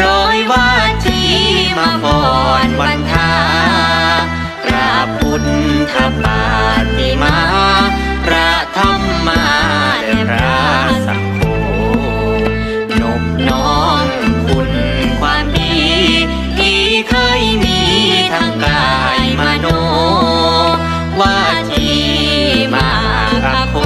ร้อยวาทีมาบอนวันทาพราพุทับปาฏิมาพระธรรมมาพระสังโฆนบน้องคุณความดี ที่เคยมีทางกายมโน วาทีมาพโค